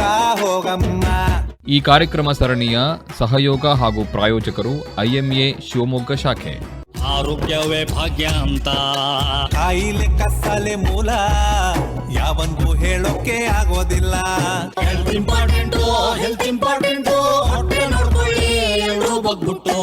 ಹೋಗಮ್ಮ. ಈ ಕಾರ್ಯಕ್ರಮ ಸರಣಿಯ ಸಹಯೋಗ ಹಾಗೂ ಪ್ರಾಯೋಜಕರು ಐಎಂಎ ಶಿವಮೊಗ್ಗ ಶಾಖೆ. ಆರೋಗ್ಯವೇ ಭಾಗ್ಯ ಅಂತ. ಕಾಯಿಲೆ ಕಸಲೆ ಮೂಲ ಯಾವಂತೂ ಹೇಳೋಕೆ ಆಗೋದಿಲ್ಲ. ಹೆಲ್ತ್ ಇಂಪಾರ್ಟೆಂಟು ಹೆಲ್ತ್ ಇಂಪಾರ್ಟೆಂಟು ಹೊಟ್ಟೆ ನೋಡ್ಕೊಳ್ಳಿ ಎಲ್ರೂ ಬಗ್ಬಿಟ್ಟು.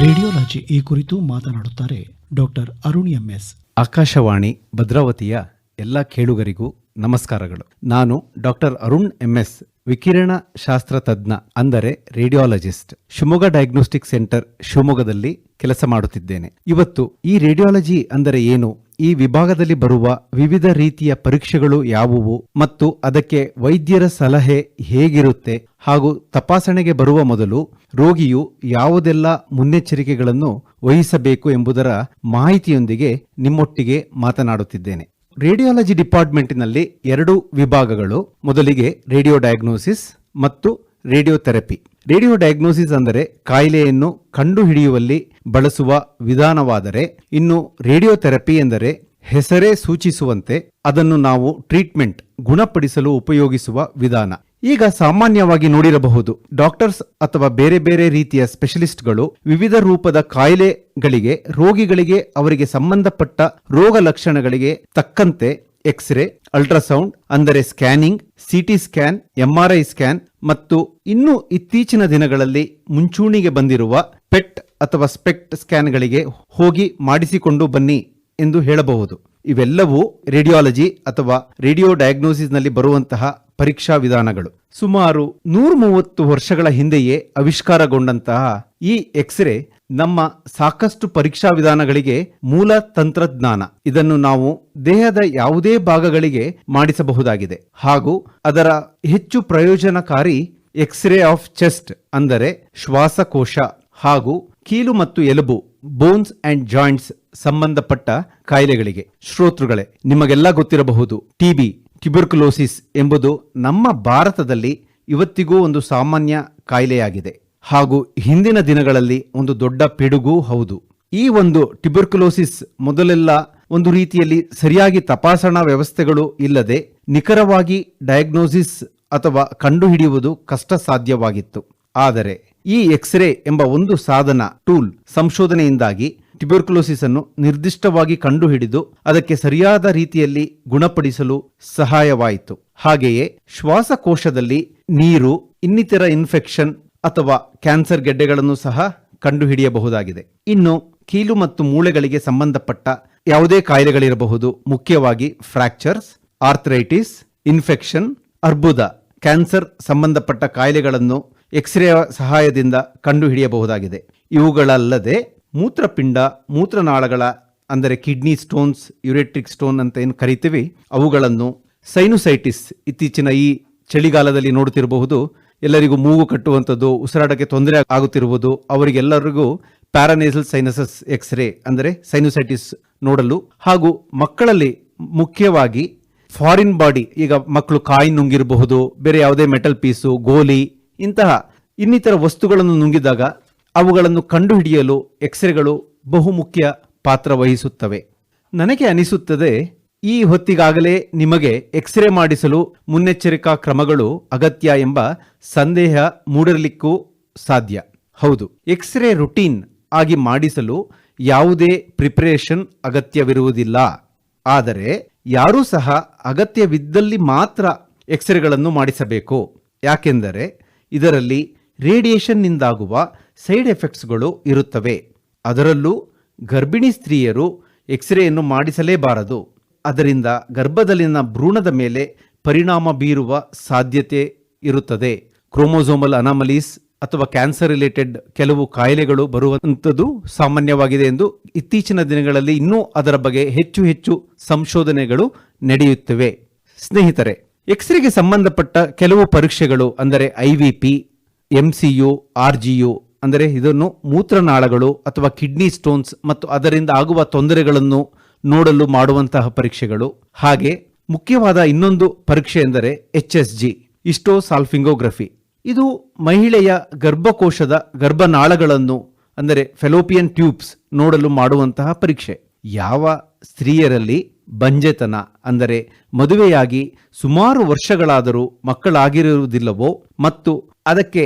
ರೇಡಿಯೋಲಜಿ ಈ ಕುರಿತು ಮಾತನಾಡುತ್ತಾರೆ ಡಾಕ್ಟರ್ ಅರುಣ್ ಎಂಎಸ್ ಆಕಾಶವಾಣಿ ಭದ್ರಾವತಿಯ ಎಲ್ಲ ಕೇಳುಗರಿಗೂ ನಮಸ್ಕಾರಗಳು. ನಾನು ಡಾಕ್ಟರ್ ಅರುಣ್ ಎಂಎಸ್ ವಿಕಿರಣ ಶಾಸ್ತ್ರ ತಜ್ಞ, ಅಂದರೆ ರೇಡಿಯಾಲಜಿಸ್ಟ್. ಶಿವಮೊಗ್ಗ ಡಯಾಗ್ನೋಸ್ಟಿಕ್ ಸೆಂಟರ್ ಶಿವಮೊಗ್ಗದಲ್ಲಿ ಕೆಲಸ ಮಾಡುತ್ತಿದ್ದೇನೆ. ಇವತ್ತು ಈ ರೇಡಿಯಾಲಜಿ ಅಂದರೆ ಏನು? ಈ ವಿಭಾಗದಲ್ಲಿ ಬರುವ ವಿವಿಧ ರೀತಿಯ ಪರೀಕ್ಷೆಗಳು ಯಾವುವು? ಮತ್ತು ಅದಕ್ಕೆ ವೈದ್ಯರ ಸಲಹೆ ಹೇಗಿರುತ್ತೆ? ಹಾಗೂ ತಪಾಸಣೆಗೆ ಬರುವ ಮೊದಲು ರೋಗಿಯು ಯಾವುದೆಲ್ಲ ಮುನ್ನೆಚ್ಚರಿಕೆಗಳನ್ನು ವಹಿಸಬೇಕು ಎಂಬುದರ ಮಾಹಿತಿಯೊಂದಿಗೆ ನಿಮ್ಮೊಟ್ಟಿಗೆ ಮಾತನಾಡುತ್ತಿದ್ದೇನೆ. ರೇಡಿಯಾಲಜಿ ಡಿಪಾರ್ಟ್ಮೆಂಟಿನಲ್ಲಿ ಎರಡು ವಿಭಾಗಗಳು, ಮೊದಲಿಗೆ ರೇಡಿಯೋ ಡಯಾಗ್ನೋಸಿಸ್ ಮತ್ತು ರೇಡಿಯೋ ಥೆರಪಿ. ರೇಡಿಯೋ ಡಯಾಗ್ನೋಸಿಸ್ ಅಂದರೆ ಕಾಯಿಲೆಯನ್ನು ಕಂಡುಹಿಡಿಯುವಲ್ಲಿ ಬಳಸುವ ವಿಧಾನವಾದರೆ, ಇನ್ನು ರೇಡಿಯೋಥೆರಪಿ ಎಂದರೆ ಹೆಸರೇ ಸೂಚಿಸುವಂತೆ ಅದನ್ನು ನಾವು ಟ್ರೀಟ್ಮೆಂಟ್, ಗುಣಪಡಿಸಲು ಉಪಯೋಗಿಸುವ ವಿಧಾನ. ಈಗ ಸಾಮಾನ್ಯವಾಗಿ ನೋಡಿರಬಹುದು, ಡಾಕ್ಟರ್ಸ್ ಅಥವಾ ಬೇರೆ ಬೇರೆ ರೀತಿಯ ಸ್ಪೆಷಲಿಸ್ಟ್ಗಳು ವಿವಿಧ ರೂಪದ ಕಾಯಿಲೆಗಳಿಗೆ, ರೋಗಿಗಳಿಗೆ, ಅವರಿಗೆ ಸಂಬಂಧಪಟ್ಟ ರೋಗ ಲಕ್ಷಣಗಳಿಗೆ ತಕ್ಕಂತೆ ಎಕ್ಸ್ರೇ, ಅಲ್ಟ್ರಾಸೌಂಡ್, ಅಂದರೆ scanning, CT scan, MRI scan ಮತ್ತು ಇನ್ನೂ ಇತ್ತೀಚಿನ ದಿನಗಳಲ್ಲಿ ಮುಂಚೂಣಿಗೆ ಬಂದಿರುವ ಪೆಟ್ ಅಥವಾ ಸ್ಪೆಕ್ಟ್ ಸ್ಕ್ಯಾನ್ಗಳಿಗೆ ಹೋಗಿ ಮಾಡಿಸಿಕೊಂಡು ಬನ್ನಿ ಎಂದು ಹೇಳಬಹುದು. ಇವೆಲ್ಲವೂ ರೇಡಿಯಾಲಜಿ ಅಥವಾ ರೇಡಿಯೋ ಡಯಾಗ್ನೋಸಿಸ್ನಲ್ಲಿ ಬರುವಂತಹ ಪರೀಕ್ಷಾ ವಿಧಾನಗಳು. ಸುಮಾರು ನೂರ ಮೂವತ್ತು ವರ್ಷಗಳ ಹಿಂದೆಯೇ ಆವಿಷ್ಕಾರಗೊಂಡಂತಹ ಈ ಎಕ್ಸ್ರೇ ನಮ್ಮ ಸಾಕಷ್ಟು ಪರೀಕ್ಷಾ ವಿಧಾನಗಳಿಗೆ ಮೂಲ ತಂತ್ರಜ್ಞಾನ. ಇದನ್ನು ನಾವು ದೇಹದ ಯಾವುದೇ ಭಾಗಗಳಿಗೆ ಮಾಡಿಸಬಹುದಾಗಿದೆ. ಹಾಗೂ ಅದರ ಹೆಚ್ಚು ಪ್ರಯೋಜನಕಾರಿ ಎಕ್ಸ್ರೇ ಆಫ್ ಚೆಸ್ಟ್ ಅಂದರೆ ಶ್ವಾಸಕೋಶ ಹಾಗೂ ಕೀಲು ಮತ್ತು ಎಲುಬು, ಬೋನ್ಸ್ ಅಂಡ್ ಜಾಯಿಂಟ್ಸ್ ಸಂಬಂಧಪಟ್ಟ ಕಾಯಿಲೆಗಳಿಗೆ. ಶ್ರೋತೃಗಳೇ, ನಿಮಗೆಲ್ಲ ಗೊತ್ತಿರಬಹುದು ಟಿಬಿ ಟ್ಯುಬರ್ಕುಲೋಸಿಸ್ ಎಂಬುದು ನಮ್ಮ ಭಾರತದಲ್ಲಿ ಇವತ್ತಿಗೂ ಒಂದು ಸಾಮಾನ್ಯ ಕಾಯಿಲೆಯಾಗಿದೆ. ಹಾಗೂ ಹಿಂದಿನ ದಿನಗಳಲ್ಲಿ ಒಂದು ದೊಡ್ಡ ಪಿಡುಗೂ ಹೌದು. ಈ ಒಂದು ಟ್ಯುಬರ್ಕುಲೋಸಿಸ್ ಮೊದಲೆಲ್ಲ ಒಂದು ರೀತಿಯಲ್ಲಿ ಸರಿಯಾಗಿ ತಪಾಸಣಾ ವ್ಯವಸ್ಥೆಗಳು ಇಲ್ಲದೆ ನಿಖರವಾಗಿ ಡಯಾಗ್ನೋಸಿಸ್ ಅಥವಾ ಕಂಡುಹಿಡಿಯುವುದು ಕಷ್ಟ ಸಾಧ್ಯವಾಗಿತ್ತು ಆದರೆ ಈ ಎಕ್ಸ್ರೇ ಎಂಬ ಒಂದು ಸಾಧನ, ಟೂಲ್ ಸಂಶೋಧನೆಯಿಂದಾಗಿ ಟ್ಯುಬರ್ಕುಲೋಸಿಸ್ ಅನ್ನು ನಿರ್ದಿಷ್ಟವಾಗಿ ಕಂಡುಹಿಡಿದು ಅದಕ್ಕೆ ಸರಿಯಾದ ರೀತಿಯಲ್ಲಿ ಗುಣಪಡಿಸಲು ಸಹಾಯವಾಯಿತು. ಹಾಗೆಯೇ ಶ್ವಾಸಕೋಶದಲ್ಲಿ ನೀರು, ಇನ್ನಿತರ ಇನ್ಫೆಕ್ಷನ್ ಅಥವಾ ಕ್ಯಾನ್ಸರ್ ಗೆಡ್ಡೆಗಳನ್ನು ಸಹ ಕಂಡುಹಿಡಿಯಬಹುದಾಗಿದೆ. ಇನ್ನು ಕೀಲು ಮತ್ತು ಮೂಳೆಗಳಿಗೆ ಸಂಬಂಧಪಟ್ಟ ಯಾವುದೇ ಕಾಯಿಲೆಗಳಿರಬಹುದು. ಮುಖ್ಯವಾಗಿ ಫ್ರಾಕ್ಚರ್ಸ್, ಆರ್ಥರೈಟಿಸ್, ಇನ್ಫೆಕ್ಷನ್, ಅರ್ಬುದ, ಕ್ಯಾನ್ಸರ್ ಸಂಬಂಧಪಟ್ಟ ಕಾಯಿಲೆಗಳನ್ನು ಎಕ್ಸ್ರೇ ಸಹಾಯದಿಂದ ಕಂಡುಹಿಡಿಯಬಹುದಾಗಿದೆ. ಇವುಗಳಲ್ಲದೆ ಮೂತ್ರಪಿಂಡ, ಮೂತ್ರನಾಳಗಳ, ಅಂದರೆ ಕಿಡ್ನಿ ಸ್ಟೋನ್ಸ್, ಯುರೆಟ್ರಿಕ್ ಸ್ಟೋನ್ ಅಂತ ಏನು ಕರಿತೀವಿ, ಅವುಗಳನ್ನು ಸೈನುಸೈಟಿಸ್ ಇತ್ತೀಚಿನ ಈ ಚಳಿಗಾಲದಲ್ಲಿ ನೋಡುತ್ತಿರಬಹುದು ಎಲ್ಲರಿಗೂ ಮೂಗು ಕಟ್ಟುವಂಥದ್ದು ಉಸಿರಾಟಕ್ಕೆ ತೊಂದರೆ ಆಗುತ್ತಿರುವುದು ಅವರಿಗೆಲ್ಲರಿಗೂ ಪ್ಯಾರಾನೇಸಲ್ ಸೈನಸಸ್ ಎಕ್ಸ್ರೇ, ಅಂದರೆ ಸೈನುಸೈಟಿಸ್ ನೋಡಲು. ಹಾಗೂ ಮಕ್ಕಳಲ್ಲಿ ಮುಖ್ಯವಾಗಿ ಫಾರಿನ್ ಬಾಡಿ, ಈಗ ಮಕ್ಕಳು ಕಾಯಿ ನುಂಗಿರಬಹುದು, ಬೇರೆ ಯಾವುದೇ ಮೆಟಲ್ ಪೀಸು, ಗೋಲಿ, ಇಂತಹ ಇನ್ನಿತರ ವಸ್ತುಗಳನ್ನು ನುಂಗಿದಾಗ ಅವುಗಳನ್ನು ಕಂಡುಹಿಡಿಯಲು ಎಕ್ಸ್ರೇಗಳು ಬಹುಮುಖ್ಯ ಪಾತ್ರ ವಹಿಸುತ್ತವೆ. ನನಗೆ ಅನಿಸುತ್ತದೆ, ಈ ಹೊತ್ತಿಗಾಗಲೇ ನಿಮಗೆ ಎಕ್ಸ್ರೇ ಮಾಡಿಸಲು ಮುನ್ನೆಚ್ಚರಿಕಾ ಕ್ರಮಗಳು ಅಗತ್ಯ ಎಂಬ ಸಂದೇಹ ಮೂಡಿರಲಿಕ್ಕೂ ಸಾಧ್ಯ. ಹೌದು, ಎಕ್ಸ್ರೇ ರುಟೀನ್ ಆಗಿ ಮಾಡಿಸಲು ಯಾವುದೇ ಪ್ರಿಪರೇಷನ್ ಅಗತ್ಯವಿರುವುದಿಲ್ಲ. ಆದರೆ, ಯಾರೂ ಸಹ ಅಗತ್ಯವಿದ್ದಲ್ಲಿ ಮಾತ್ರ ಎಕ್ಸ್ರೇಗಳನ್ನು ಮಾಡಿಸಬೇಕು. ಯಾಕೆಂದರೆ, ಇದರಲ್ಲಿ ರೇಡಿಯೇಷನ್ನಿಂದಾಗುವ ಸೈಡ್ ಎಫೆಕ್ಟ್ಸ್ಗಳು ಇರುತ್ತವೆ. ಅದರಲ್ಲೂ ಗರ್ಭಿಣಿ ಸ್ತ್ರೀಯರು ಎಕ್ಸ್ರೇಯನ್ನು ಮಾಡಿಸಲೇಬಾರದು. ಅದರಿಂದ ಗರ್ಭದಲ್ಲಿನ ಭ್ರೂಣದ ಮೇಲೆ ಪರಿಣಾಮ ಬೀರುವ ಸಾಧ್ಯತೆ ಇರುತ್ತದೆ. ಕ್ರೋಮೋಸೋಮಲ್ ಅನಾಮಲೀಸ್ ಅಥವಾ ಕ್ಯಾನ್ಸರ್ ರಿಲೇಟೆಡ್ ಕೆಲವು ಕಾಯಿಲೆಗಳು ಬರುವಂಥದ್ದು ಸಾಮಾನ್ಯವಾಗಿದೆ ಎಂದು ಇತ್ತೀಚಿನ ದಿನಗಳಲ್ಲಿ ಇನ್ನೂ ಅದರ ಬಗ್ಗೆ ಹೆಚ್ಚು ಹೆಚ್ಚು ಸಂಶೋಧನೆಗಳು ನಡೆಯುತ್ತಿವೆ. ಸ್ನೇಹಿತರೆ, ಎಕ್ಸ್ರೇಗೆ ಸಂಬಂಧಪಟ್ಟ ಕೆಲವು ಪರೀಕ್ಷೆಗಳು ಅಂದರೆ I V P, M C U, R G U ಅಂದರೆ ಇದನ್ನು ಮೂತ್ರನಾಳಗಳು ಅಥವಾ ಕಿಡ್ನಿ ಸ್ಟೋನ್ಸ್ ಮತ್ತು ಅದರಿಂದ ಆಗುವ ತೊಂದರೆಗಳನ್ನು ನೋಡಲು ಮಾಡುವಂತಹ ಪರೀಕ್ಷೆಗಳು. ಹಾಗೆ ಮುಖ್ಯವಾದ ಇನ್ನೊಂದು ಪರೀಕ್ಷೆ ಎಂದರೆ H S G hysterosalpingography ಇದು ಮಹಿಳೆಯ ಗರ್ಭಕೋಶದ ಗರ್ಭನಾಳಗಳನ್ನು, ಅಂದರೆ ಫೆಲೋಪಿಯನ್ ಟ್ಯೂಬ್ಸ್, ನೋಡಲು ಮಾಡುವಂತಹ ಪರೀಕ್ಷೆ. ಯಾವ ಸ್ತ್ರೀಯರಲ್ಲಿ ಬಂಜೆತನ, ಅಂದರೆ ಮದುವೆಯಾಗಿ ಸುಮಾರು ವರ್ಷಗಳಾದರೂ ಮಕ್ಕಳಾಗಿರುವುದಿಲ್ಲವೋ ಮತ್ತು ಅದಕ್ಕೆ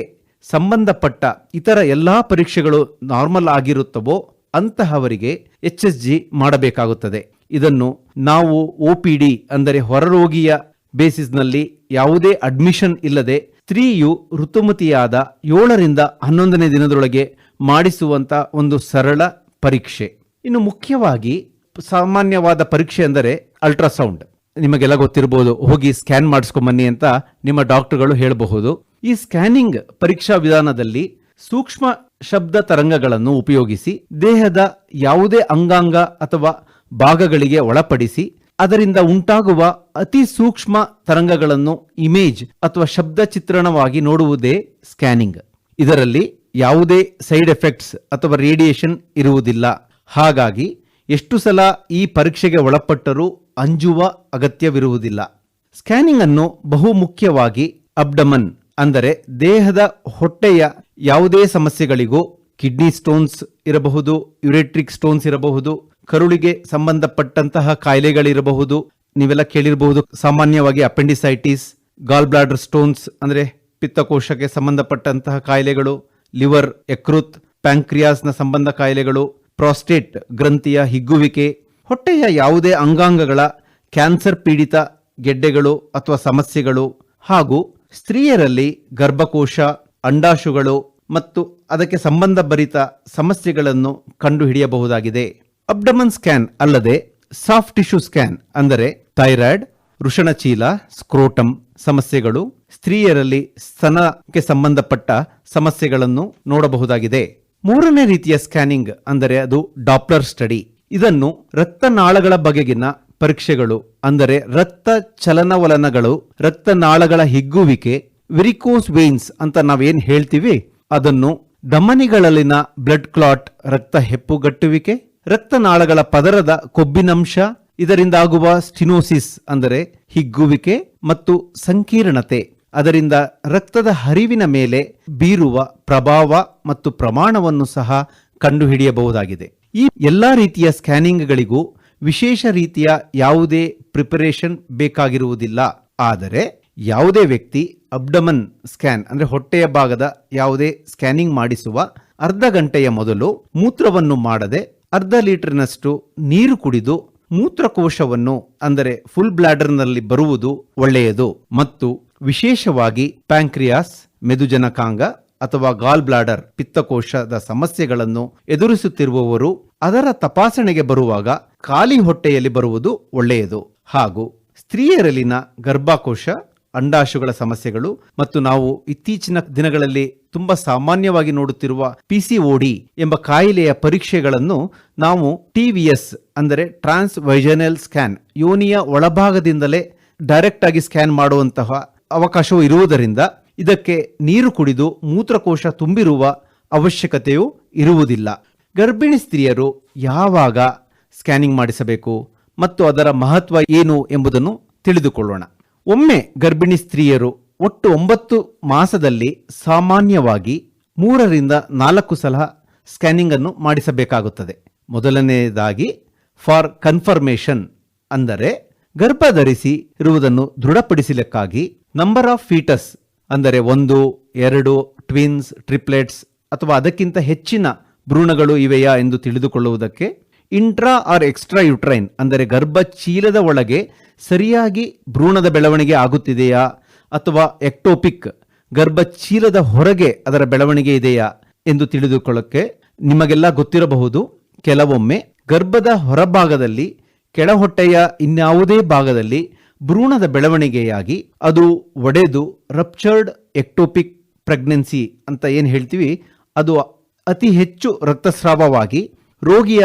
ಸಂಬಂಧಪಟ್ಟ ಇತರ ಎಲ್ಲಾ ಪರೀಕ್ಷೆಗಳು ನಾರ್ಮಲ್ ಆಗಿರುತ್ತವೋ ಅಂತಹವರಿಗೆ ಎಚ್ ಎಸ್ ಜಿ ಮಾಡಬೇಕಾಗುತ್ತದೆ. ಇದನ್ನು ನಾವು ಒ ಪಿ ಡಿ ಅಂದರೆ ಹೊರರೋಗಿಯ ಬೇಸಿಸ್ನಲ್ಲಿ ಯಾವುದೇ ಅಡ್ಮಿಷನ್ ಇಲ್ಲದೆ ಸ್ತ್ರೀಯು ಋತುಮತಿಯಾದ ಏಳರಿಂದ ಹನ್ನೊಂದನೇ ದಿನದೊಳಗೆ ಮಾಡಿಸುವಂತ ಒಂದು ಸರಳ ಪರೀಕ್ಷೆ. ಇನ್ನು ಮುಖ್ಯವಾಗಿ ಸಾಮಾನ್ಯವಾದ ಪರೀಕ್ಷೆ ಅಂದರೆ ಅಲ್ಟ್ರಾಸೌಂಡ್. ನಿಮಗೆಲ್ಲ ಗೊತ್ತಿರಬಹುದು ಹೋಗಿ ಸ್ಕ್ಯಾನ್ ಮಾಡಿಸ್ಕೊಂಬನ್ನಿ ಅಂತ ನಿಮ್ಮ ಡಾಕ್ಟರ್ಗಳು ಹೇಳಬಹುದು. ಈ ಸ್ಕ್ಯಾನಿಂಗ್ ಪರೀಕ್ಷಾ ವಿಧಾನದಲ್ಲಿ ಸೂಕ್ಷ್ಮ ಶಬ್ದ ತರಂಗಗಳನ್ನು ಉಪಯೋಗಿಸಿ ದೇಹದ ಯಾವುದೇ ಅಂಗಾಂಗ ಅಥವಾ ಭಾಗಗಳಿಗೆ ಒಳಪಡಿಸಿ ಅದರಿಂದ ಉಂಟಾಗುವ ಅತಿ ಸೂಕ್ಷ್ಮ ತರಂಗಗಳನ್ನು ಇಮೇಜ್ ಅಥವಾ ಶಬ್ದ ಚಿತ್ರಣವಾಗಿ ನೋಡುವುದೇ ಸ್ಕ್ಯಾನಿಂಗ್. ಇದರಲ್ಲಿ ಯಾವುದೇ ಸೈಡ್ ಎಫೆಕ್ಟ್ಸ್ ಅಥವಾ ರೇಡಿಯೇಷನ್ ಇರುವುದಿಲ್ಲ. ಹಾಗಾಗಿ ಎಷ್ಟು ಸಲ ಈ ಪರೀಕ್ಷೆಗೆ ಒಳಪಟ್ಟರೂ ಅಂಜುವ ಅಗತ್ಯವಿರುವುದಿಲ್ಲ. ಸ್ಕ್ಯಾನಿಂಗ್ ಅನ್ನು ಬಹು ಮುಖ್ಯವಾಗಿ ಅಬ್ಡಮನ್ ಅಂದರೆ ದೇಹದ ಹೊಟ್ಟೆಯ ಯಾವುದೇ ಸಮಸ್ಯೆಗಳಿಗೂ ಕಿಡ್ನಿ ಸ್ಟೋನ್ಸ್ ಇರಬಹುದು, ಯುರೆಟ್ರಿಕ್ ಸ್ಟೋನ್ಸ್ ಇರಬಹುದು, ಕರುಳಿಗೆ ಸಂಬಂಧಪಟ್ಟಂತಹ ಕಾಯಿಲೆಗಳಿರಬಹುದು, ನೀವೆಲ್ಲ ಕೇಳಿರಬಹುದು. ಸಾಮಾನ್ಯವಾಗಿ ಅಪೆಂಡಿಸೈಟಿಸ್ ಗಾಲ್ ಬ್ಲಾಡರ್ ಸ್ಟೋನ್ಸ್ ಅಂದರೆ ಪಿತ್ತಕೋಶಕ್ಕೆ ಸಂಬಂಧಪಟ್ಟಂತಹ ಕಾಯಿಲೆಗಳು, ಲಿವರ್ ಯಕೃತ್, ಪ್ಯಾಂಕ್ರಿಯಾಸ್ನ ಸಂಬಂಧ ಕಾಯಿಲೆಗಳು, ಪ್ರಾಸ್ಟೇಟ್ ಗ್ರಂಥಿಯ ಹಿಗ್ಗುವಿಕೆ, ಹೊಟ್ಟೆಯ ಯಾವುದೇ ಅಂಗಾಂಗಗಳ ಕ್ಯಾನ್ಸರ್ ಪೀಡಿತ ಗೆಡ್ಡೆಗಳು ಅಥವಾ ಸಮಸ್ಯೆಗಳು ಹಾಗೂ ಸ್ತ್ರೀಯರಲ್ಲಿ ಗರ್ಭಕೋಶ, ಅಂಡಾಶುಗಳು ಮತ್ತು ಅದಕ್ಕೆ ಸಂಬಂಧಭರಿತ ಸಮಸ್ಯೆಗಳನ್ನು ಕಂಡುಹಿಡಿಯಬಹುದಾಗಿದೆ. ಅಬ್ಡಮನ್ ಸ್ಕ್ಯಾನ್ ಅಲ್ಲದೆ ಸಾಫ್ಟ್ ಟಿಶ್ಯೂ ಸ್ಕ್ಯಾನ್ ಅಂದರೆ ಥೈರಾಯ್ಡ್ ವೃಷಣಚೀಲ ಸ್ಕ್ರೋಟಮ್ ಸಮಸ್ಯೆಗಳು ಸ್ತ್ರೀಯರಲ್ಲಿ ಸ್ತನಕ್ಕೆ ಸಂಬಂಧಪಟ್ಟ ಸಮಸ್ಯೆಗಳನ್ನು ನೋಡಬಹುದಾಗಿದೆ. ಮೂರನೇ ರೀತಿಯ ಸ್ಕ್ಯಾನಿಂಗ್ ಅಂದರೆ ಅದು ಡಾಪ್ಲರ್ ಸ್ಟಡಿ. ಇದನ್ನು ರಕ್ತನಾಳಗಳ ಬಗೆಗಿನ ಪರೀಕ್ಷೆಗಳು, ಅಂದರೆ ರಕ್ತ ಚಲನವಲನಗಳು ರಕ್ತನಾಳಗಳ ಹಿಗ್ಗುವಿಕೆ ವಿರಿಕೋಸ್ ವೇನ್ಸ್ ಅಂತ ನಾವೇನ್ ಹೇಳ್ತೀವಿ? ಅದನ್ನು ಧಮನಿಗಳಲ್ಲಿನ ಬ್ಲಡ್ ಕ್ಲಾಟ್ ರಕ್ತ ಹೆಪ್ಪುಗಟ್ಟುವಿಕೆ ರಕ್ತನಾಳಗಳ ಪದರದ ಕೊಬ್ಬಿನಂಶ, ಇದರಿಂದಾಗುವ ಸ್ಟಿನೋಸಿಸ್ ಅಂದರೆ ಹಿಗ್ಗುವಿಕೆ ಮತ್ತು ಸಂಕೀರ್ಣತೆ. ಅದರಿಂದ ರಕ್ತದ ಹರಿವಿನ ಮೇಲೆ ಬೀರುವ ಪ್ರಭಾವ ಮತ್ತು ಪ್ರಮಾಣವನ್ನು ಸಹ ಕಂಡುಹಿಡಿಯಬಹುದಾಗಿದೆ. ಈ ಎಲ್ಲಾ ರೀತಿಯ ಸ್ಕ್ಯಾನಿಂಗ್ಗಳಿಗೂ ವಿಶೇಷ ರೀತಿಯ ಯಾವುದೇ ಪ್ರಿಪರೇಷನ್ ಬೇಕಾಗಿರುವುದಿಲ್ಲ. ಆದರೆ ಯಾವುದೇ ವ್ಯಕ್ತಿ ಅಬ್ಡಮನ್ ಸ್ಕ್ಯಾನ್, ಅಂದರೆ ಹೊಟ್ಟೆಯ ಭಾಗದ ಯಾವುದೇ ಸ್ಕ್ಯಾನಿಂಗ್ ಮಾಡಿಸುವ ಅರ್ಧ ಗಂಟೆಯ ಮೊದಲು ಮೂತ್ರವನ್ನು ಮಾಡದೆ ಅರ್ಧ ಲೀಟರ್ನಷ್ಟು ನೀರು ಕುಡಿದು ಮೂತ್ರಕೋಶವನ್ನು, ಅಂದರೆ ಫುಲ್ ಬ್ಲಾಡರ್ನಲ್ಲಿ ಬರುವುದು ಒಳ್ಳೆಯದು. ಮತ್ತು ವಿಶೇಷವಾಗಿ ಪ್ಯಾಂಕ್ರಿಯಾಸ್, ಮೆದುಜನಕಾಂಗ ಅಥವಾ ಗಾಲ್ ಬ್ಲಾಡರ್ ಪಿತ್ತಕೋಶದ ಸಮಸ್ಯೆಗಳನ್ನು ಎದುರಿಸುತ್ತಿರುವವರು ಅದರ ತಪಾಸಣೆಗೆ ಬರುವಾಗ ಖಾಲಿ ಹೊಟ್ಟೆಯಲ್ಲಿ ಬರುವುದು ಒಳ್ಳೆಯದು. ಹಾಗೂ ಸ್ತ್ರೀಯರಲ್ಲಿನ ಗರ್ಭಕೋಶ, ಅಂಡಾಶುಗಳ ಸಮಸ್ಯೆಗಳು ಮತ್ತು ನಾವು ಇತ್ತೀಚಿನ ದಿನಗಳಲ್ಲಿ ತುಂಬಾ ಸಾಮಾನ್ಯವಾಗಿ ನೋಡುತ್ತಿರುವ ಪಿಸಿಒಡಿ ಎಂಬ ಕಾಯಿಲೆಯ ಪರೀಕ್ಷೆಗಳನ್ನು ನಾವು ಟಿವಿಎಸ್ ಅಂದರೆ ಟ್ರಾನ್ಸ್ ವೈಜನಲ್ ಸ್ಕ್ಯಾನ್, ಯೋನಿಯ ಒಳಭಾಗದಿಂದಲೇ ಡೈರೆಕ್ಟ್ ಆಗಿ ಸ್ಕ್ಯಾನ್ ಮಾಡುವಂತಹ ಅವಕಾಶವೂ ಇರುವುದರಿಂದ ಇದಕ್ಕೆ ನೀರು ಕುಡಿದು ಮೂತ್ರಕೋಶ ತುಂಬಿರುವ ಅವಶ್ಯಕತೆಯೂ ಇರುವುದಿಲ್ಲ. ಗರ್ಭಿಣಿ ಸ್ತ್ರೀಯರು ಯಾವಾಗ ಸ್ಕ್ಯಾನಿಂಗ್ ಮಾಡಿಸಬೇಕು ಮತ್ತು ಅದರ ಮಹತ್ವ ಏನು ಎಂಬುದನ್ನು ತಿಳಿದುಕೊಳ್ಳೋಣ. ಒಮ್ಮೆ ಗರ್ಭಿಣಿ ಸ್ತ್ರೀಯರು ಒಟ್ಟು ಒಂಬತ್ತು ಮಾಸದಲ್ಲಿ ಸಾಮಾನ್ಯವಾಗಿ ಮೂರರಿಂದ ನಾಲ್ಕು ಸಲ ಸ್ಕ್ಯಾನಿಂಗ್ ಅನ್ನು ಮಾಡಿಸಬೇಕಾಗುತ್ತದೆ. ಮೊದಲನೆಯದಾಗಿ ಫಾರ್ ಕನ್ಫರ್ಮೇಷನ್ ಅಂದರೆ ಗರ್ಭ ಧರಿಸಿ ಇರುವುದನ್ನು ದೃಢಪಡಿಸಲಿಕ್ಕಾಗಿ ನಂಬರ್ ಆಫ್ ಫೀಟಸ್ ಅಂದರೆ ಒಂದು, ಎರಡು, ಟ್ವಿನ್ಸ್, ಟ್ರಿಪ್ಲೆಟ್ಸ್ ಅಥವಾ ಅದಕ್ಕಿಂತ ಹೆಚ್ಚಿನ ಭ್ರೂಣಗಳು ಇವೆಯಾ ಎಂದು ತಿಳಿದುಕೊಳ್ಳುವುದಕ್ಕೆ ಇಂಟ್ರಾ ಆರ್ ಎಕ್ಸ್ಟ್ರಾ ಯುಟ್ರೈನ್, ಅಂದರೆ ಗರ್ಭ ಚೀಲದ ಒಳಗೆ ಸರಿಯಾಗಿ ಭ್ರೂಣದ ಬೆಳವಣಿಗೆ ಆಗುತ್ತಿದೆಯಾ ಅಥವಾ ಎಕ್ಟೋಪಿಕ್ ಗರ್ಭ ಚೀಲದ ಹೊರಗೆ ಅದರ ಬೆಳವಣಿಗೆ ಇದೆಯಾ ಎಂದು ತಿಳಿದುಕೊಳ್ಳಕ್ಕೆ ನಿಮಗೆಲ್ಲ ಗೊತ್ತಿರಬಹುದು. ಕೆಲವೊಮ್ಮೆ ಗರ್ಭದ ಹೊರಭಾಗದಲ್ಲಿ, ಕೆಳಹೊಟ್ಟೆಯ ಇನ್ಯಾವುದೇ ಭಾಗದಲ್ಲಿ ಭ್ರೂಣದ ಬೆಳವಣಿಗೆಯಾಗಿ ಅದು ಒಡೆದು ರಪ್ಚರ್ಡ್ ಎಕ್ಟೋಪಿಕ್ ಪ್ರೆಗ್ನೆನ್ಸಿ ಅಂತ ಏನು ಹೇಳ್ತೀವಿ? ಅದು ಅತಿ ಹೆಚ್ಚು ರಕ್ತಸ್ರಾವವಾಗಿ ರೋಗಿಯ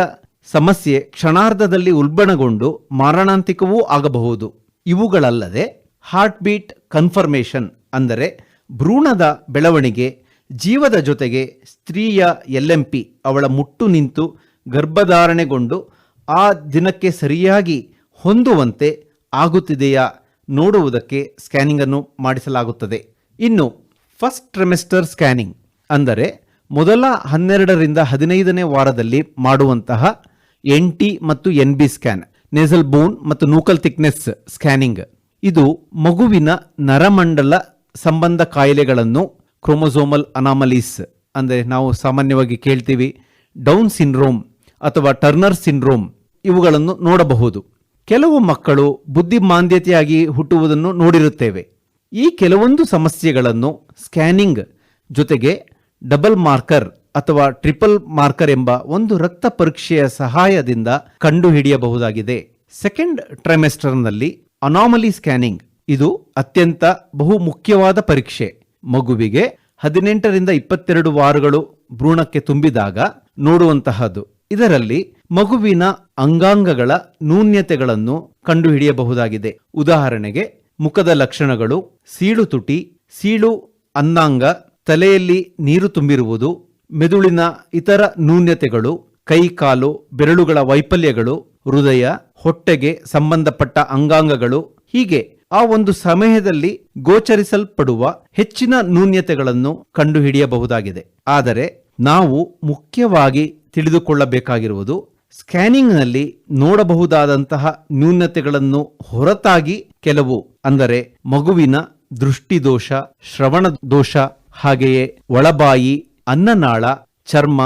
ಸಮಸ್ಯೆ ಕ್ಷಣಾರ್ಧದಲ್ಲಿ ಉಲ್ಬಣಗೊಂಡು ಮಾರಣಾಂತಿಕವೂ ಆಗಬಹುದು. ಇವುಗಳಲ್ಲದೆ ಹಾರ್ಟ್ ಬೀಟ್ ಕನ್ಫರ್ಮೇಷನ್ ಅಂದರೆ ಭ್ರೂಣದ ಬೆಳವಣಿಗೆ, ಜೀವದ ಜೊತೆಗೆ ಸ್ತ್ರೀಯ ಎಲ್ಎಂಪಿ ಅವಳ ಮುಟ್ಟು ನಿಂತು ಗರ್ಭಧಾರಣೆಗೊಂಡು ಆ ದಿನಕ್ಕೆ ಸರಿಯಾಗಿ ಹೊಂದುವಂತೆ ಆಗುತ್ತಿದೆಯಾ ನೋಡುವುದಕ್ಕೆ ಸ್ಕ್ಯಾನಿಂಗ್ ಅನ್ನು ಮಾಡಿಸಲಾಗುತ್ತದೆ. ಇನ್ನು ಫಸ್ಟ್ ಟ್ರಿಮೆಸ್ಟರ್ ಸ್ಕ್ಯಾನಿಂಗ್ ಅಂದರೆ ಮೊದಲ ಹನ್ನೆರಡರಿಂದ ಹದಿನೈದನೇ ವಾರದಲ್ಲಿ ಮಾಡುವಂತಹ ಎನ್ ಟಿ ಮತ್ತು N B scan nasal bone ಮತ್ತು ನೂಕಲ್ ಥಿಕ್ನೆಸ್ ಸ್ಕ್ಯಾನಿಂಗ್ ಇದು ಮಗುವಿನ ನರಮಂಡಲ ಸಂಬಂಧ ಕಾಯಿಲೆಗಳನ್ನು ಕ್ರೋಮೋಸೋಮಲ್ ಅನಾಮಲೀಸ್ ಅಂದರೆ ನಾವು ಸಾಮಾನ್ಯವಾಗಿ ಕೇಳ್ತೀವಿ, ಡೌನ್ ಸಿಂಡ್ರೋಮ್ ಅಥವಾ ಟರ್ನರ್ ಸಿಂಡ್ರೋಮ್ ಇವುಗಳನ್ನು ನೋಡಬಹುದು. ಕೆಲವು ಮಕ್ಕಳು ಬುದ್ಧಿಮಾಂದ್ಯತೆಯಾಗಿ ಹುಟ್ಟುವುದನ್ನು ನೋಡಿರುತ್ತೇವೆ. ಈ ಕೆಲವೊಂದು ಸಮಸ್ಯೆಗಳನ್ನು ಸ್ಕ್ಯಾನಿಂಗ್ ಜೊತೆಗೆ ಡಬಲ್ ಮಾರ್ಕರ್ ಅಥವಾ ಟ್ರಿಪಲ್ ಮಾರ್ಕರ್ ಎಂಬ ಒಂದು ರಕ್ತ ಪರೀಕ್ಷೆಯ ಸಹಾಯದಿಂದ ಕಂಡುಹಿಡಿಯಬಹುದಾಗಿದೆ. Second ಟ್ರೈಮೆಸ್ಟರ್ನಲ್ಲಿ ಅನಾಮಲಿ scanning. ಇದು ಅತ್ಯಂತ ಬಹು ಮುಖ್ಯವಾದ ಪರೀಕ್ಷೆ. ಮಗುವಿಗೆ ಹದಿನೆಂಟರಿಂದ ಇಪ್ಪತ್ತೆರಡು ವಾರಗಳು ಭ್ರೂಣಕ್ಕೆ ತುಂಬಿದಾಗ ನೋಡುವಂತಹದ್ದು. ಇದರಲ್ಲಿ ಮಗುವಿನ ಅಂಗಾಂಗಗಳ ನ್ಯೂನ್ಯತೆಗಳನ್ನು ಕಂಡುಹಿಡಿಯಬಹುದಾಗಿದೆ. ಉದಾಹರಣೆಗೆ, ಮುಖದ ಲಕ್ಷಣಗಳು, ಸೀಳು ತುಟಿ, ಸೀಳು ಅನ್ನಾಂಗ, ತಲೆಯಲ್ಲಿ ನೀರು ತುಂಬಿರುವುದು ಮೆದುಳಿನ ಇತರ ನ್ಯೂನ್ಯತೆಗಳು ಕೈ, ಕಾಲು, ಬೆರಳುಗಳ ವೈಫಲ್ಯಗಳು, ಹೃದಯ, ಹೊಟ್ಟೆಗೆ ಸಂಬಂಧಪಟ್ಟ ಅಂಗಾಂಗಗಳು, ಹೀಗೆ ಆ ಒಂದು ಸಮಯದಲ್ಲಿ ಗೋಚರಿಸಲ್ಪಡುವ ಹೆಚ್ಚಿನ ನ್ಯೂನ್ಯತೆಗಳನ್ನು ಕಂಡುಹಿಡಿಯಬಹುದಾಗಿದೆ. ಆದರೆ ನಾವು ಮುಖ್ಯವಾಗಿ ತಿಳಿದುಕೊಳ್ಳಬೇಕಾಗಿರುವುದು ಸ್ಕ್ಯಾನಿಂಗ್ನಲ್ಲಿ ನೋಡಬಹುದಾದಂತಹ ನ್ಯೂನತೆಗಳನ್ನು ಹೊರತಾಗಿ ಕೆಲವು, ಅಂದರೆ ಮಗುವಿನ ದೃಷ್ಟಿದೋಷ ಶ್ರವಣ ದೋಷ ಹಾಗೆಯೇ ಒಳಬಾಯಿ ಅನ್ನನಾಳ, ಚರ್ಮ,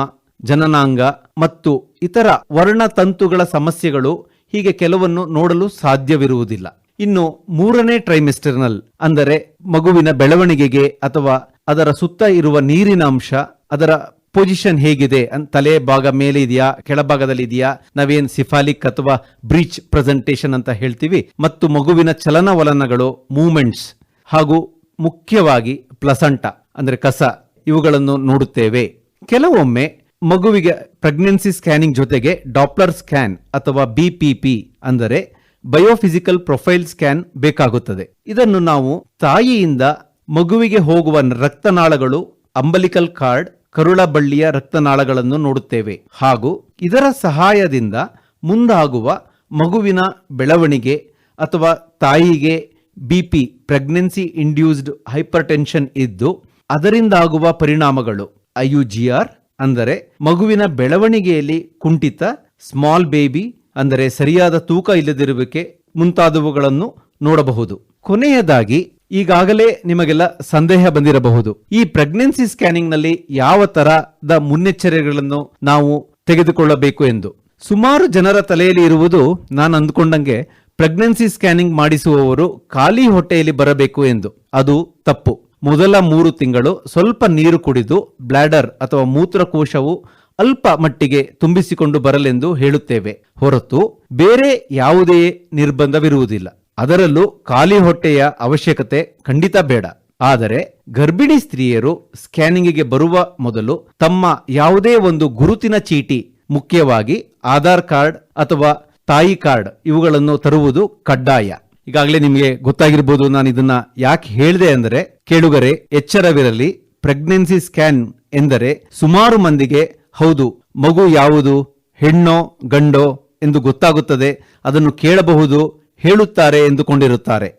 ಜನನಾಂಗ ಮತ್ತು ಇತರ ವರ್ಣತಂತುಗಳ ಸಮಸ್ಯೆಗಳು ಹೀಗೆ ಕೆಲವನ್ನು ನೋಡಲು ಸಾಧ್ಯವಿರುವುದಿಲ್ಲ. ಇನ್ನು ಮೂರನೇ ಟ್ರೈಮಿಸ್ಟರ್ನಲ್, ಅಂದರೆ ಮಗುವಿನ ಬೆಳವಣಿಗೆಗೆ ಅಥವಾ ಅದರ ಸುತ್ತ ಇರುವ ನೀರಿನ ಅಂಶ, ಅದರ ಪೊಸಿಷನ್ ಹೇಗಿದೆ ತಲೆ ಭಾಗ ಮೇಲೆ ಇದೆಯಾ, ಕೆಳಭಾಗದಲ್ಲಿ ಇದೆಯಾ, ನಾವೇನ್ ಸಿಫಾಲಿಕ್ ಅಥವಾ ಬ್ರೀಚ್ ಪ್ರೆಸೆಂಟೇಷನ್ ಅಂತ ಹೇಳ್ತೀವಿ, ಮತ್ತು ಮಗುವಿನ ಚಲನವಲನಗಳು, ಮೂಮೆಂಟ್ಸ್ ಹಾಗೂ ಮುಖ್ಯವಾಗಿ ಪ್ಲಸಂಟ, ಅಂದ್ರೆ ಕಸ. ಇವುಗಳನ್ನು ನೋಡುತ್ತೇವೆ. ಕೆಲವೊಮ್ಮೆ ಮಗುವಿಗೆ ಪ್ರೆಗ್ನೆನ್ಸಿ ಸ್ಕ್ಯಾನಿಂಗ್ ಜೊತೆಗೆ ಡಾಪ್ಲರ್ ಸ್ಕ್ಯಾನ್ ಅಥವಾ ಬಿಪಿಪಿ ಅಂದರೆ ಬಯೋಫಿಸಿಕಲ್ ಪ್ರೊಫೈಲ್ ಸ್ಕ್ಯಾನ್ ಬೇಕಾಗುತ್ತದೆ. ಇದನ್ನು ನಾವು ತಾಯಿಯಿಂದ ಮಗುವಿಗೆ ಹೋಗುವ ರಕ್ತನಾಳಗಳು ಅಂಬಲಿಕಲ್ ಕಾರ್ಡ್ ಕರುಳಬಳ್ಳಿಯ ರಕ್ತನಾಳಗಳನ್ನು ನೋಡುತ್ತೇವೆ. ಹಾಗೂ ಇದರ ಸಹಾಯದಿಂದ ಮುಂದಾಗುವ ಮಗುವಿನ ಬೆಳವಣಿಗೆ ಅಥವಾ ತಾಯಿಗೆ BP pregnancy induced hypertension ಇದ್ದು ಅದರಿಂದಾಗುವ ಪರಿಣಾಮಗಳು ಐಯುಜಿಆರ್ ಅಂದರೆ ಮಗುವಿನ ಬೆಳವಣಿಗೆಯಲ್ಲಿ ಕುಂಠಿತ, ಸ್ಮಾಲ್ ಬೇಬಿ ಅಂದರೆ ಸರಿಯಾದ ತೂಕ ಇಲ್ಲದಿರುವಿಕೆ ಮುಂತಾದವುಗಳನ್ನು ನೋಡಬಹುದು. ಕೊನೆಯದಾಗಿ, ಈಗಾಗಲೇ ನಿಮಗೆಲ್ಲ ಸಂದೇಹ ಬಂದಿರಬಹುದು. ಈ ಪ್ರೆಗ್ನೆನ್ಸಿ ಸ್ಕ್ಯಾನಿಂಗ್ನಲ್ಲಿ ಯಾವ ತರಹದ ಮುನ್ನೆಚ್ಚರಿಕೆಗಳನ್ನು ನಾವು ತೆಗೆದುಕೊಳ್ಳಬೇಕು ಎಂದು. ಸುಮಾರು ಜನರ ತಲೆಯಲ್ಲಿ ಇರುವುದು ನಾನು ಅಂದ್ಕೊಂಡಂಗೆ ಪ್ರೆಗ್ನೆನ್ಸಿ ಸ್ಕ್ಯಾನಿಂಗ್ ಮಾಡಿಸುವವರು ಖಾಲಿ ಹೊಟ್ಟೆಯಲ್ಲಿ ಬರಬೇಕು ಎಂದು. ಅದು ತಪ್ಪು. ಮೊದಲ ಮೂರು ತಿಂಗಳು ಸ್ವಲ್ಪ ನೀರು ಕುಡಿದು ಬ್ಲ್ಯಾಡರ್ ಅಥವಾ ಮೂತ್ರಕೋಶವು ಅಲ್ಪ ಮಟ್ಟಿಗೆ ತುಂಬಿಸಿಕೊಂಡು ಬರಲೆಂದು ಹೇಳುತ್ತೇವೆ. ಹೊರತು ಬೇರೆ ಯಾವುದೇ ನಿರ್ಬಂಧವಿರುವುದಿಲ್ಲ. ಅದರಲ್ಲೂ ಖಾಲಿ ಹೊಟ್ಟೆಯ ಅವಶ್ಯಕತೆ ಖಂಡಿತ ಬೇಡ. ಆದರೆ ಗರ್ಭಿಣಿ ಸ್ತ್ರೀಯರು ಸ್ಕ್ಯಾನಿಂಗಿಗೆ ಬರುವ ಮೊದಲು ತಮ್ಮ ಯಾವುದೇ ಒಂದು ಗುರುತಿನ ಚೀಟಿ, ಮುಖ್ಯವಾಗಿ ಆಧಾರ್ ಕಾರ್ಡ್ ಅಥವಾ ತಾಯಿ ಕಾರ್ಡ್ ಇವುಗಳನ್ನು ತರುವುದು ಕಡ್ಡಾಯ. ಈಗಾಗಲೇ ನಿಮಗೆ ಗೊತ್ತಾಗಿರ್ಬೋದು ನಾನು ಇದನ್ನ ಯಾಕೆ ಹೇಳಿದೆ ಅಂದರೆ, ಕೇಳುಗರೆ, ಎಚ್ಚರವಿರಲಿ. ಪ್ರೆಗ್ನೆನ್ಸಿ ಸ್ಕ್ಯಾನ್ ಎಂದರೆ ಸುಮಾರು ಮಂದಿಗೆ ಹೌದು, ಮಗು ಯಾವುದು, ಹೆಣ್ಣೋ, ಗಂಡೋ ಎಂದು ಗೊತ್ತಾಗುತ್ತದೆ, ಅದನ್ನು ಕೇಳಬಹುದು, ಹೇಳುತ್ತಾರೆ ಎಂದುಕೊಂಡಿರುತ್ತಾರೆ.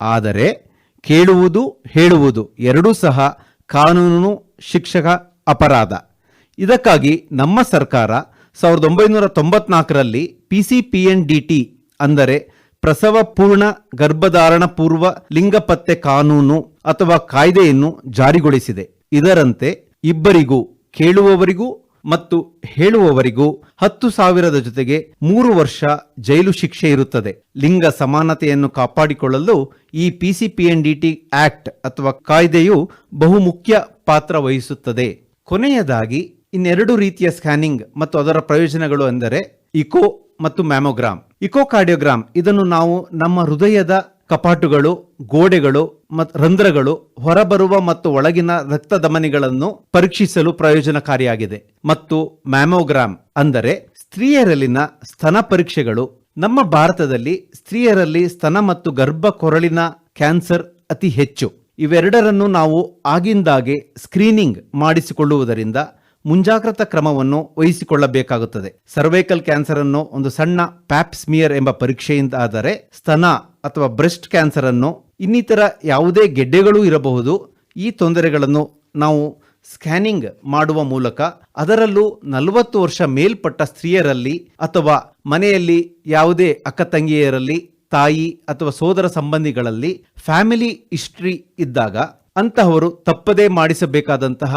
ಆದರೆ ಕೇಳುವುದು, ಹೇಳುವುದು ಎರಡೂ ಸಹ ಕಾನೂನು ಶಿಕ್ಷಕ ಅಪರಾಧ. ಇದಕ್ಕಾಗಿ ನಮ್ಮ ಸರ್ಕಾರ ಸಾವಿರದ ಒಂಬೈನೂರ ತೊಂಬತ್ನಾಲ್ಕರಲ್ಲಿ P C P N D T ಅಂದರೆ ಪ್ರಸವ ಪೂರ್ಣ ಗರ್ಭಧಾರಣ ಪೂರ್ವ ಲಿಂಗ ಪತ್ತೆ ಕಾನೂನು ಅಥವಾ ಕಾಯ್ದೆಯನ್ನು ಜಾರಿಗೊಳಿಸಿದೆ. ಇದರಂತೆ ಇಬ್ಬರಿಗೂ, ಕೇಳುವವರಿಗೂ ಮತ್ತು ಹೇಳುವವರಿಗೂ ಹತ್ತು ಸಾವಿರದ ಜೊತೆಗೆ ಮೂರು ವರ್ಷ ಜೈಲು ಶಿಕ್ಷೆ ಇರುತ್ತದೆ. ಲಿಂಗ ಸಮಾನತೆಯನ್ನು ಕಾಪಾಡಿಕೊಳ್ಳಲು ಈ ಪಿಸಿಪಿಎನ್ಡಿಟಿ ಆಕ್ಟ್ ಅಥವಾ ಕಾಯ್ದೆಯು ಬಹುಮುಖ್ಯ ಪಾತ್ರ ವಹಿಸುತ್ತದೆ. ಕೊನೆಯದಾಗಿ ಇನ್ನೆರಡು ರೀತಿಯ ಸ್ಕ್ಯಾನಿಂಗ್ ಮತ್ತು ಅದರ ಪ್ರಯೋಜನಗಳು ಎಂದರೆ ಇಕೋ ಮತ್ತು ಮ್ಯಾಮೋಗ್ರಾಮ್ ಇಕೋ ಕಾರ್ಡಿಯೋಗ್ರಾಮ್ ಇದನ್ನು ನಾವು ನಮ್ಮ ಹೃದಯದ ಕಪಾಟುಗಳು, ಗೋಡೆಗಳು ಮತ್ತು ರಂಧ್ರಗಳು, ಹೊರಬರುವ ಮತ್ತು ಒಳಗಿನ ರಕ್ತ ಧಮನಿಗಳನ್ನು ಪರೀಕ್ಷಿಸಲು ಪ್ರಯೋಜನಕಾರಿಯಾಗಿದೆ. ಮತ್ತು ಮ್ಯಾಮೋಗ್ರಾಮ್ ಅಂದರೆ ಸ್ತ್ರೀಯರಲ್ಲಿನ ಸ್ತನ ಪರೀಕ್ಷೆಗಳು. ನಮ್ಮ ಭಾರತದಲ್ಲಿ ಸ್ತ್ರೀಯರಲ್ಲಿ ಸ್ತನ ಮತ್ತು ಗರ್ಭ ಕೊರಳಿನ ಕ್ಯಾನ್ಸರ್ ಅತಿ ಹೆಚ್ಚು. ಇವೆರಡರನ್ನು ನಾವು ಆಗಿಂದಾಗೆ ಸ್ಕ್ರೀನಿಂಗ್ ಮಾಡಿಸಿಕೊಳ್ಳುವುದರಿಂದ ಮುಂಜಾಗ್ರತಾ ಕ್ರಮವನ್ನು ವಹಿಸಿಕೊಳ್ಳಬೇಕಾಗುತ್ತದೆ. ಸರ್ವೈಕಲ್ ಕ್ಯಾನ್ಸರ್ ಅನ್ನು ಒಂದು ಸಣ್ಣ ಪ್ಯಾಪ್ಸ್ಮಿಯರ್ ಎಂಬ ಪರೀಕ್ಷೆಯಿಂದ ಆದರೆ ಸ್ತನ ಅಥವಾ ಬ್ರೆಸ್ಟ್ ಕ್ಯಾನ್ಸರ್ ಅನ್ನು ಇನ್ನಿತರ ಯಾವುದೇ ಗೆಡ್ಡೆಗಳೂ ಇರಬಹುದು. ಈ ತೊಂದರೆಗಳನ್ನು ನಾವು ಸ್ಕ್ಯಾನಿಂಗ್ ಮಾಡುವ ಮೂಲಕ ಅದರಲ್ಲೂ ನಲವತ್ತು ವರ್ಷ ಮೇಲ್ಪಟ್ಟ ಸ್ತ್ರೀಯರಲ್ಲಿ ಅಥವಾ ಮನೆಯಲ್ಲಿ ಯಾವುದೇ ಅಕ್ಕ ತಂಗಿಯರಲ್ಲಿ, ತಾಯಿ ಅಥವಾ ಸೋದರ ಸಂಬಂಧಿಗಳಲ್ಲಿ ಫ್ಯಾಮಿಲಿ ಹಿಸ್ಟ್ರಿ ಇದ್ದಾಗ ಅಂತಹವರು ತಪ್ಪದೇ ಮಾಡಿಸಬೇಕಾದಂತಹ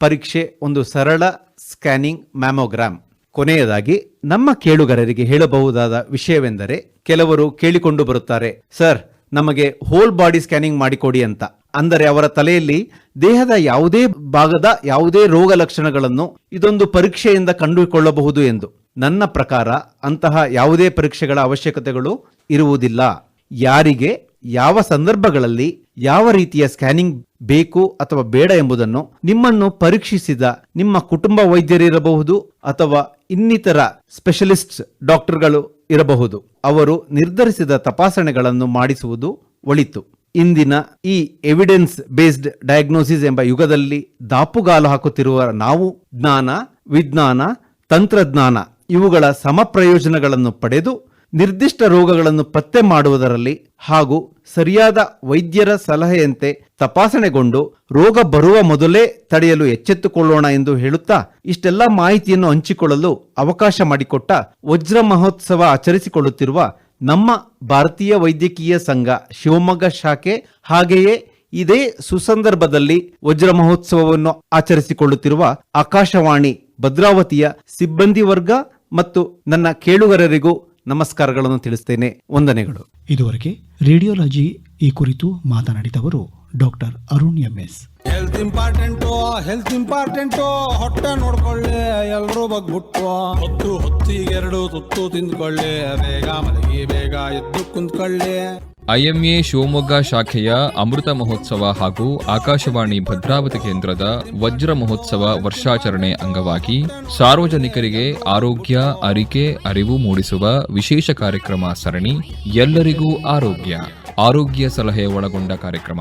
ಪರೀಕ್ಷೆ ಒಂದು ಸರಳ ಸ್ಕ್ಯಾನಿಂಗ್ ಮ್ಯಾಮೋಗ್ರಾಮ್. ಕೊನೆಯದಾಗಿ, ನಮ್ಮ ಕೇಳುಗರರಿಗೆ ಹೇಳಬಹುದಾದ ವಿಷಯವೆಂದರೆ ಕೆಲವರು ಕೇಳಿಕೊಂಡು ಬರುತ್ತಾರೆ, ಸರ್, ನಮಗೆ ಹೋಲ್ ಬಾಡಿ ಸ್ಕ್ಯಾನಿಂಗ್ ಮಾಡಿಕೊಡಿ ಅಂತ. ಅಂದರೆ ಅವರ ತಲೆಯಲ್ಲಿ ದೇಹದ ಯಾವುದೇ ಭಾಗದ ಯಾವುದೇ ರೋಗ ಲಕ್ಷಣಗಳನ್ನು ಇದೊಂದು ಪರೀಕ್ಷೆಯಿಂದ ಕಂಡುಕೊಳ್ಳಬಹುದು ಎಂದು. ನನ್ನ ಪ್ರಕಾರ ಅಂತಹ ಯಾವುದೇ ಪರೀಕ್ಷೆಗಳ ಅವಶ್ಯಕತೆಗಳು ಇರುವುದಿಲ್ಲ. ಯಾರಿಗೆ ಯಾವ ಸಂದರ್ಭಗಳಲ್ಲಿ ಯಾವ ರೀತಿಯ ಸ್ಕ್ಯಾನಿಂಗ್ ಬೇಕು ಅಥವಾ ಬೇಡ ಎಂಬುದನ್ನು ನಿಮ್ಮನ್ನು ಪರೀಕ್ಷಿಸಿದ ನಿಮ್ಮ ಕುಟುಂಬ ವೈದ್ಯರಿರಬಹುದು ಅಥವಾ ಇನ್ನಿತರ ಸ್ಪೆಷಲಿಸ್ಟ್ ಡಾಕ್ಟರ್ಗಳು ಇರಬಹುದು. ಅವರು ನಿರ್ಧರಿಸಿದ ತಪಾಸಣೆಗಳನ್ನು ಮಾಡಿಸುವುದು ಒಳಿತು. ಇಂದಿನ ಈ ಎವಿಡೆನ್ಸ್ ಬೇಸ್ಡ್ ಡಯಾಗ್ನೋಸಿಸ್ ಎಂಬ ಯುಗದಲ್ಲಿ ದಾಪುಗಾಲು ಹಾಕುತ್ತಿರುವ ನಾವು ಜ್ಞಾನ, ವಿಜ್ಞಾನ, ತಂತ್ರಜ್ಞಾನ ಇವುಗಳ ಸಮಪ್ರಯೋಜನಗಳನ್ನು ಪಡೆದು ನಿರ್ದಿಷ್ಟ ರೋಗಗಳನ್ನು ಪತ್ತೆ ಮಾಡುವುದರಲ್ಲಿ ಹಾಗೂ ಸರಿಯಾದ ವೈದ್ಯರ ಸಲಹೆಯಂತೆ ತಪಾಸಣೆಗೊಂಡು ರೋಗ ಬರುವ ಮೊದಲೇ ತಡೆಯಲು ಎಚ್ಚೆತ್ತುಕೊಳ್ಳೋಣ ಎಂದು ಹೇಳುತ್ತಾ ಇಷ್ಟೆಲ್ಲ ಮಾಹಿತಿಯನ್ನು ಹಂಚಿಕೊಳ್ಳಲು ಅವಕಾಶ ಮಾಡಿಕೊಟ್ಟ ವಜ್ರ ಮಹೋತ್ಸವ ಆಚರಿಸಿಕೊಳ್ಳುತ್ತಿರುವ ನಮ್ಮ ಭಾರತೀಯ ವೈದ್ಯಕೀಯ ಸಂಘ ಶಿವಮೊಗ್ಗ ಶಾಖೆ ಹಾಗೆಯೇ ಇದೇ ಸುಸಂದರ್ಭದಲ್ಲಿ ವಜ್ರ ಮಹೋತ್ಸವವನ್ನು ಆಚರಿಸಿಕೊಳ್ಳುತ್ತಿರುವ ಆಕಾಶವಾಣಿ, ಭದ್ರಾವತಿಯ ಸಿಬ್ಬಂದಿ ವರ್ಗ ಮತ್ತು ನನ್ನ ಕೇಳುಗರರಿಗೂ ನಮಸ್ಕಾರಗಳನ್ನು ತಿಳಿಸ್ತೇನೆ. ವಂದನೆಗಳು. ಇದುವರೆಗೆ ರೇಡಿಯೋಲಜಿ ಈ ಕುರಿತು ಮಾತನಾಡಿದವರು doctor Arun MS. Health important health important ಹೊಟ್ಟೆ ನೋಡ್ಕೊಳ್ಳಿ ಎಲ್ಲರೂ ಬಗ್ಬಿಟ್ಟು. ಹೊತ್ತು ಹೊತ್ತಿಗೆರಡು ತುತ್ತು ತಿಂದ್ಕೊಳ್ಳಿ ಬೇಗ ಮಲಗಿ ಬೇಗ ಎದ್ದು ಕುಂತ್ಕೊಳ್ಳಿ. ಐಎಂಎ ಶಿವಮೊಗ್ಗ ಶಾಖೆಯ ಅಮೃತ ಮಹೋತ್ಸವ ಹಾಗೂ ಆಕಾಶವಾಣಿ ಭದ್ರಾವತಿ ಕೇಂದ್ರದ ವಜ್ರ ಮಹೋತ್ಸವ ವರ್ಷಾಚರಣೆ ಅಂಗವಾಗಿ ಸಾರ್ವಜನಿಕರಿಗೆ ಆರೋಗ್ಯ ಅರಿಕೆ ಅರಿವು ಮೂಡಿಸುವ ವಿಶೇಷ ಕಾರ್ಯಕ್ರಮ ಸರಣಿ ಎಲ್ಲರಿಗೂ ಆರೋಗ್ಯ ಆರೋಗ್ಯ ಸಲಹೆ ಒಳಗೊಂಡ ಕಾರ್ಯಕ್ರಮ.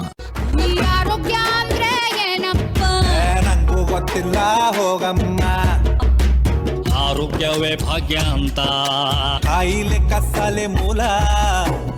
ಆರೋಗ್ಯವೇ ಭಾಗ್ಯ ಅಂತ. ಕಾಯಿಲೆ ಕಸಾಲೆ ಮೂಲ.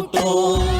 ಹೊಟ್ಟೆ ನೋಡ್ಕೊಳ್ಳಿ ಎಲ್ರೂ ಬಗ್ಬಿಟ್ಟು